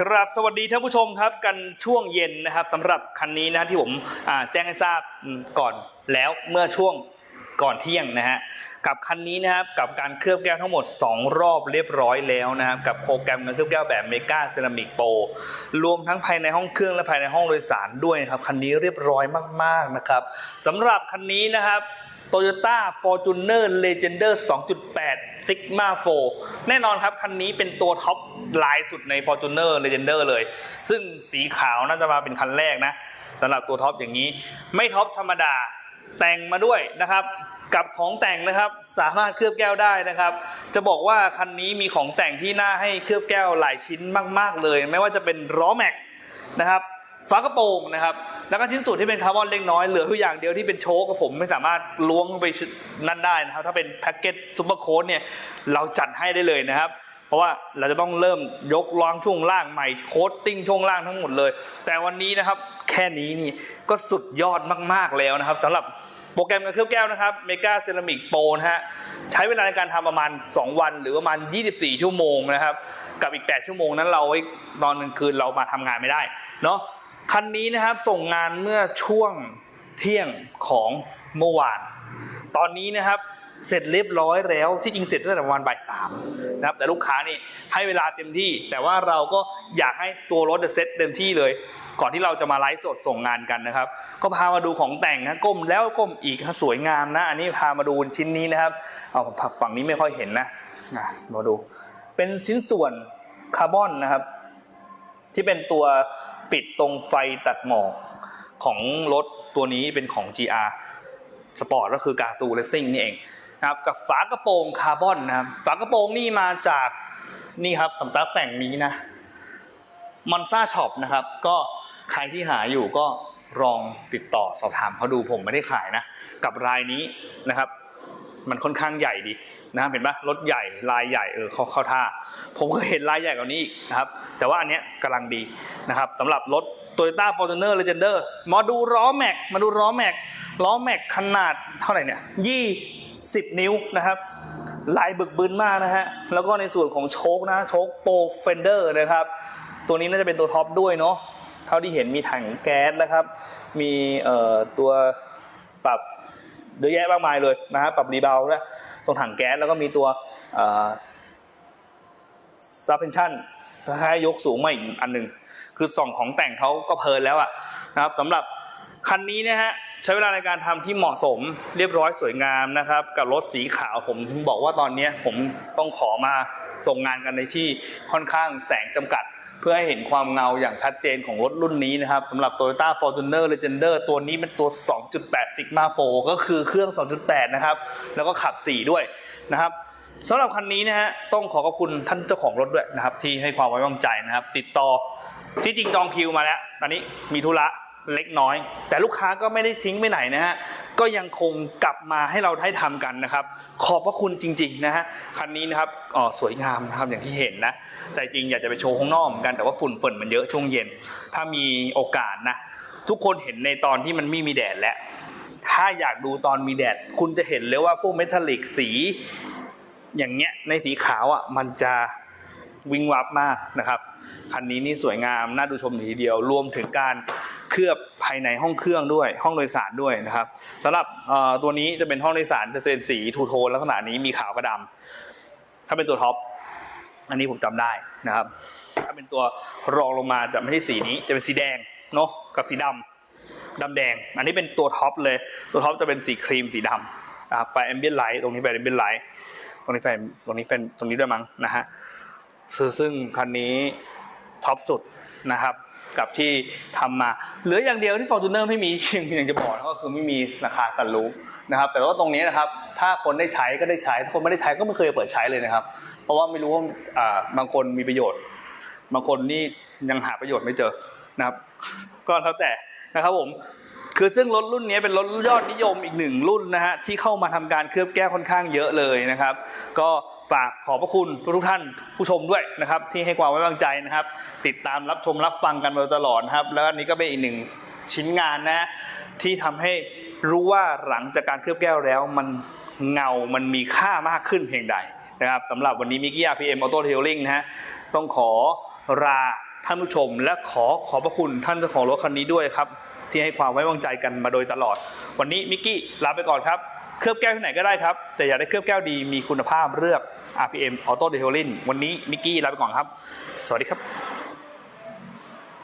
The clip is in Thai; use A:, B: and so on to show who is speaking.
A: ครับสวัสดีท่านผู้ชมครับกันช่วงเย็นนะครับสำหรับคันนี้นะที่ผมแจ้งให้ทราบก่อนแล้วเมื่อช่วงก่อนเที่ยงนะฮะกับคันนี้นะครับกับการเคลือบแก้วทั้งหมด 2 รอบเรียบร้อยแล้วนะครับกับโปรแกรมการเคลือบแก้วแบบเมกาเซรามิกโปรรวมทั้งภายในห้องเครื่องและภายในห้องโดยสารด้วยครับคันนี้เรียบร้อยมากๆนะครับสำหรับคันนี้นะครับ Toyota Fortuner Legender 2.8 Sigma 4 แน่นอนครับ คันนี้เป็นตัวท็อปไลน์สุดใน Fortuner Legender เลย ซึ่งสีขาวน่าจะมาเป็นคันแรกนะสำหรับตัวท็อปอย่างนี้ ไม่ท็อปธรรมดาแต่งมาด้วยนะครับ กับของแต่งนะครับสามารถเคลือบแก้วได้นะครับ จะบอกว่าคันนี้มีของแต่งที่น่าให้เคลือบแก้วหลายชิ้นมาก ๆ เลย ไม่ว่าจะเป็นล้อแม็กนะครับ ฝากระโปรงนะครับ แล้วก็ชิ้นส่วนที่เป็นคาร์บอนเล็กน้อย เหลือเพียงอย่างเดียวที่เป็นโชคกับผมไม่สามารถล้วงไปนั่นได้นะครับ ถ้าเป็นแพ็กเกจซูเปอร์โค้ดเนี่ยเราจัดให้ได้เลยนะครับ เพราะว่าเราจะต้องเริ่มยกล้างช่วงล่างใหม่โค้ดติ้งช่วงล่างทั้งหมดเลย แต่วันนี้นะครับแค่นี้นี่ก็สุดยอดมากๆแล้วนะครับสำหรับโปรแกรมการเคลือบแก้วนะครับเมกาเซรามิกโปรนะฮะใช้เวลาในการทำประมาณ 2 วัน หรือประมาณ 24 ชั่วโมงนะครับ กับอีก 8 ชั่วโมงนั้นเราไว้ตอนกลางคืนเรามาทำงานไม่ได้เนาะ คันนี้นะครับส่งงานเมื่อช่วงเที่ยงของเมื่อวาน ตอนนี้นะครับเสร็จเรียบร้อยแล้วที่จริงเสร็จตั้งแต่ประมาณบ่ายสามนะครับแต่ลูกค้านี่ให้เวลาเต็มที่ แต่ว่าเราก็อยากให้ตัวรถเซ็ตเต็มที่เลย ก่อนที่เราจะมาไลฟ์สดส่งงานกันนะครับ ก็พามาดูของแต่งนะก้มแล้วก้มอีกนะสวยงามนะ อันนี้พามาดูชิ้นนี้นะครับเอาฝั่งนี้ไม่ค่อยเห็นนะมาดู เป็นชิ้นส่วนคาร์บอนนะครับ ที่เป็นตัว ปิดตรงไฟตัดหมอกของรถตัวนี้เป็นของ GR สปอร์ตก็คือกาซูเลสซิ่งนี่เองนะครับกับฝากระโปรงคาร์บอนนะครับฝากระโปรงนี่มาจากนี่ครับสำตักแต่งนี้นะมอนซ่าช็อปนะครับก็ใครที่หาอยู่ก็ลองติดต่อสอบถามเขาดูผมไม่ได้ขายนะ กับรายนี้นะครับ มันค่อนข้างใหญ่ดีนะครับเห็นปะรถใหญ่ลายใหญ่เออเขาเข้าท่า ผมก็เห็นลายใหญ่กว่านี้อีกนะครับ แต่ว่าอันเนี้ยกำลังดีนะครับสำหรับรถ Toyota Fortuner Legender มาดูล้อแม็กมาดูล้อแม็กล้อแม็กขนาดเท่าไหร่เนี่ยยี่สิบนิ้วนะครับ ลายบึกบึนมากนะฮะ แล้วก็ในส่วนของโชคนะโชคโปรเฟนเดอร์นะครับ ตัวนี้น่าจะเป็นตัวท็อปด้วยเนาะเท่าที่เห็นมีถังแก๊สนะครับ มีเอ่อตัวปรับ เยอะแยะมากมายเลยนะฮะปรับรีเบาวด์นะตรงถังแก๊สแล้วก็มีตัวซับเพนชั่นคล้ายยกสูงมาอีกอันหนึ่งคือส่องของแต่งเขาก็เพลินแล้วอะนะครับสำหรับคันนี้นะฮะใช้เวลาในการทำที่เหมาะสมเรียบร้อยสวยงามนะครับกับรถสีขาวผมถึงบอกว่าตอนนี้ผมต้องขอมาส่งงานกันในที่ค่อนข้างแสงจำกัด เพื่อให้เห็นความเงาอย่างชัดเจนของรถรุ่นนี้นะครับสำหรับ Toyota Fortuner Legender ตัวนี้เป็นตัว 2.8 Sigma 4ก็คือเครื่อง 2.8 นะครับ แล้วก็ขับ 4 ด้วยนะครับสำหรับคันนี้นะฮะต้องขอขอบคุณท่านเจ้าของรถด้วยนะครับ ที่ให้ความไว้วางใจนะครับ ติดต่อที่จริงจองคิวมาแล้วตอนนี้มีธุระ เล็กน้อย แต่ลูกค้าก็ไม่ได้ทิ้งไปไหนนะฮะก็ยังคงกลับมาให้เราได้ทำกันนะครับ ขอบพระคุณจริง ๆ นะฮะคันนี้นะครับอ๋อสวยงามนะครับอย่างที่เห็นนะใจจริงอยากจะไปโชว์ข้างนอกเหมือนกันแต่ว่าฝุ่นฝนมันเยอะช่วงเย็น ถ้ามีโอกาสนะ ทุกคนเห็นในตอนที่มันไม่มีแดดแล้วถ้าอยากดูตอนมีแดด คุณจะเห็นเลยว่าพวกเมทัลลิกสี อย่างเงี้ยในสีขาวอะมันจะ วิ่งวับมากนะครับคันนี้นี่สวยงามน่าดูชมทีเดียวรวมถึงการเคลือบภายในห้องเครื่องด้วย ห้องโดยสารด้วยนะครับสำหรับตัวนี้จะเป็นห้องโดยสารจะเป็นสีทูโทนลักษณะนี้มีขาวกับดำถ้าเป็นตัวท็อปอันนี้ผมจำได้นะครับ ถ้าเป็นตัวรองลงมาจะไม่ใช่สีนี้จะเป็นสีแดงเนาะกับสีดำดำแดง อันนี้เป็นตัวท็อปเลย ตัวท็อปจะเป็นสีครีมสีดำนะครับไฟแอมเบียนไลท์ตรงนี้ไฟแอมเบียนไลท์ตรงนี้ไฟตรงนี้เป็นตรงนี้ด้วยมั้งนะฮะ ซึ่งคันนี้ท็อปสุดนะครับกับที่ทำมา เหลืออย่างเดียวที่ Fortuner ไม่มียังยังจะบอกก็คือไม่มีราคากันรู้นะครับ แต่ว่าตรงนี้นะครับ ถ้าคนได้ใช้ก็ได้ใช้ ถ้าคนไม่ได้ใช้ก็ไม่เคยเปิดใช้เลยนะครับ เพราะว่าไม่รู้ว่าบางคนมีประโยชน์ บางคนนี่ยังหาประโยชน์ไม่เจอนะครับ ก็แล้วแต่นะครับผม คือซึ่งรถรุ่นนี้เป็นรถยอดนิยมอีกหนึ่งรุ่นนะฮะที่เข้ามาทำการเคลือบแก้ค่อนข้างเยอะเลยนะครับ ก็ฝากขอบพระคุณทุกท่านผู้ชมด้วยนะครับ ที่ให้ความไว้วางใจนะครับ ติดตามรับชมรับฟังกันมาตลอดนะครับ แล้วอันนี้ก็เป็นอีกหนึ่งชิ้นงานนะฮะที่ทำให้รู้ว่าหลังจากการเคลือบแก้วแล้วมันเงา มันมีค่ามากขึ้นเพียงใดนะครับสำหรับวันนี้มิกกี้อาร์พีเอ็มออโต้เทลลิงนะฮะต้องขอลา ท่านผู้ชม และขอขอบพระคุณท่านเจ้าของรถคันนี้ด้วยครับ ที่ให้ความไว้วางใจกันมาโดยตลอด วันนี้มิกกี้ลาไปก่อนครับ เคลือบแก้วที่ไหนก็ได้ครับ แต่อยากได้เคลือบแก้วดีมีคุณภาพเลือก RPM Auto Detailing วันนี้มิกกี้ลาไปก่อนครับ สวัสดีครับ